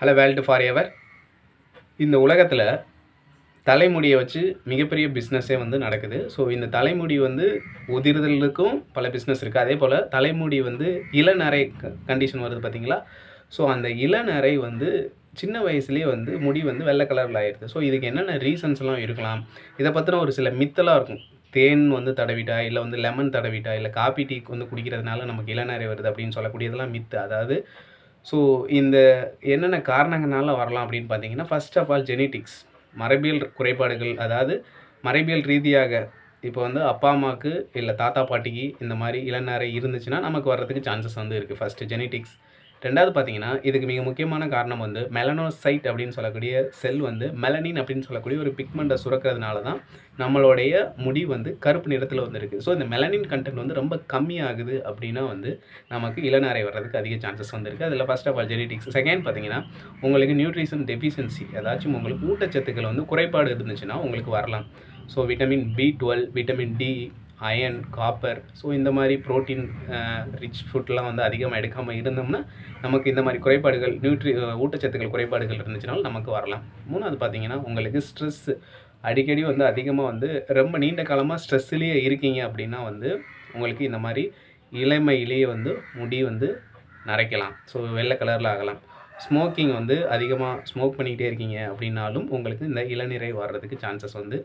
Hello world for ever இந்த உலகத்தில் தலைமுடியை வச்சு மிகப்பெரிய பிஸ்னஸே வந்து நடக்குது. ஸோ இந்த தலைமுடி வந்து உதிர்தலுக்கும் பல பிஸ்னஸ் இருக்குது அதே போல் தலைமுடி வந்து இளநரை கண்டிஷன் வருது பார்த்திங்களா ஸோ அந்த இளநரை வந்து சின்ன வயசுலேயே வந்து முடி வந்து வெள்ளை கலரில் ஆயிடுது. ஸோ இதுக்கு என்னென்ன ரீசன்ஸ்லாம் இருக்கலாம்? இதை பற்றின ஒரு சில மித்தலாக இருக்கும். தேன் வந்து தடவிட்டா இல்லை வந்து லெமன் தடவிட்டா இல்லை காபி டீ வந்து குடிக்கிறதுனால நமக்கு இளநரை வருது அப்படின்னு சொல்லக்கூடியதெல்லாம் மித்து. அதாவது ஸோ இந்த என்னென்ன காரணங்களால வரலாம் அப்படின்னு பார்த்தீங்கன்னா ஃபர்ஸ்ட் ஆஃப் ஆல் ஜெனட்டிக்ஸ் மரபியல் குறைபாடுகள் அதாவது மரபியல் ரீதியாக இப்போ வந்து அப்பா அம்மாவுக்கு இல்லை தாத்தா பாட்டிக்கு இந்த மாதிரி இளநரை இருந்துச்சுன்னா நமக்கு வர்றதுக்கு சான்சஸ் வந்து இருக்குது ஃபஸ்ட்டு ஜெனட்டிக்ஸ் ரெண்டாவது பார்த்தீங்கன்னா இதுக்கு மிக முக்கியமான காரணம் வந்து மெலனோசைட் அப்படின்னு சொல்லக்கூடிய செல் வந்து மெலனின் அப்படின்னு சொல்லக்கூடிய ஒரு பிக்மெண்ட்டை சுரக்கிறதுனால தான் நம்மளுடைய முடி வந்து கருப்பு நிறத்தில் வந்து இருக்குது ஸோ இந்த மெலனின் கண்டென்ட் வந்து ரொம்ப கம்மியாகுது அப்படின்னா வந்து நமக்கு இளநரை வர்றதுக்கு அதிக சான்சஸ் வந்துருக்கு. அதில் first of all genetics second பார்த்தீங்கன்னா உங்களுக்கு நியூட்ரிஷன் டெஃபிஷியன்சி ஏதாச்சும் உங்களுக்கு ஊட்டச்சத்துக்கள் வந்து குறைபாடு இருந்துச்சுன்னா உங்களுக்கு வரலாம். So vitamin B twelve vitamin D iron copper so இந்த மாதிரி ப்ரோட்டீன் ரிச் ஃபுட்லாம் வந்து அதிகமாக எடுக்காமல் இருந்தோம்னா நமக்கு இந்த மாதிரி குறைபாடுகள் நியூட்ரி uh, ஊட்டச்சத்துக்கள் குறைபாடுகள் இருந்துச்சுனாலும் நமக்கு வரலாம். மூணாவது பார்த்தீங்கன்னா உங்களுக்கு ஸ்ட்ரெஸ் அடிக்கடி வந்து அதிகமாக வந்து ரொம்ப நீண்ட காலமாக ஸ்ட்ரெஸ்லேயே இருக்கீங்க அப்படின்னா வந்து உங்களுக்கு இந்த மாதிரி இளமையிலேயே வந்து முடி வந்து நரைக்கலாம். ஸோ வெள்ளை கலரில் ஆகலாம். ஸ்மோக்கிங் வந்து அதிகமாக ஸ்மோக் பண்ணிக்கிட்டே இருக்கீங்க அப்படின்னாலும் உங்களுக்கு இந்த இளநீரை வர்றதுக்கு சான்சஸ் வந்து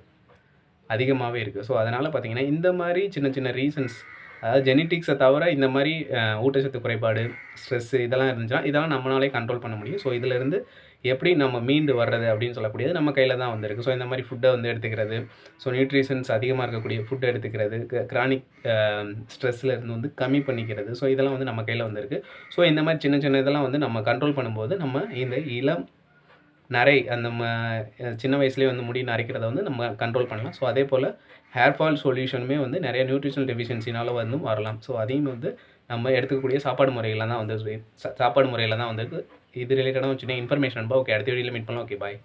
அதிகமாகவே இருக்குது ஸோ அதனால் பார்த்தீங்கன்னா இந்த மாதிரி சின்ன சின்ன ரீசன்ஸ் அதாவது ஜெனட்டிக்ஸை தவிர இந்த மாதிரி ஊட்டச்சத்து குறைபாடு ஸ்ட்ரெஸ்ஸு இதெல்லாம் இருந்துச்சுன்னா இதெல்லாம் நம்மளாலே கண்ட்ரோல் பண்ண முடியும். ஸோ இதிலேருந்து எப்படி நம்ம மீண்டு வர்றது அப்படின்னு சொல்லக்கூடியது நம்ம கையில் தான் வந்திருக்கு. ஸோ இந்த மாதிரி ஃபுட்டை வந்து எடுத்துக்கிறது ஸோ நியூட்ரிஷன்ஸ் அதிகமாக இருக்கக்கூடிய ஃபுட் எடுத்துக்கிறது கிரானிக் ஸ்ட்ரெஸ்ஸில் இருந்து வந்து கம்மி பண்ணிக்கிறது ஸோ இதெல்லாம் வந்து நம்ம கையில் வந்திருக்கு. ஸோ இந்த மாதிரி சின்ன சின்ன இதெல்லாம் வந்து நம்ம கண்ட்ரோல் பண்ணும்போது நம்ம இந்த இளம் நரை அந்த ம சின்ன வயசுலேயே வந்து முடி நரைக்கிறத வந்து நம்ம கண்ட்ரோல் பண்ணலாம். ஸோ அதே போல் ஹேர் ஃபால் சொல்யூஷனுமே வந்து நிறைய நியூட்ரிஷனல் டெஃபிஷியன்சினால் வந்து வரலாம். ஸோ அதையும் வந்து நம்ம எடுத்துக்கக்கூடிய சாப்பாடு முறையில் தான் வந்து சா- சாப்பாடு முறையில் தான் வந்து இது ரிலேட்டடாக சின்ன இன்ஃபர்மேஷன் ஓகே அடுத்த வீடியோவில் மீட் பண்ணலாம். Okay bye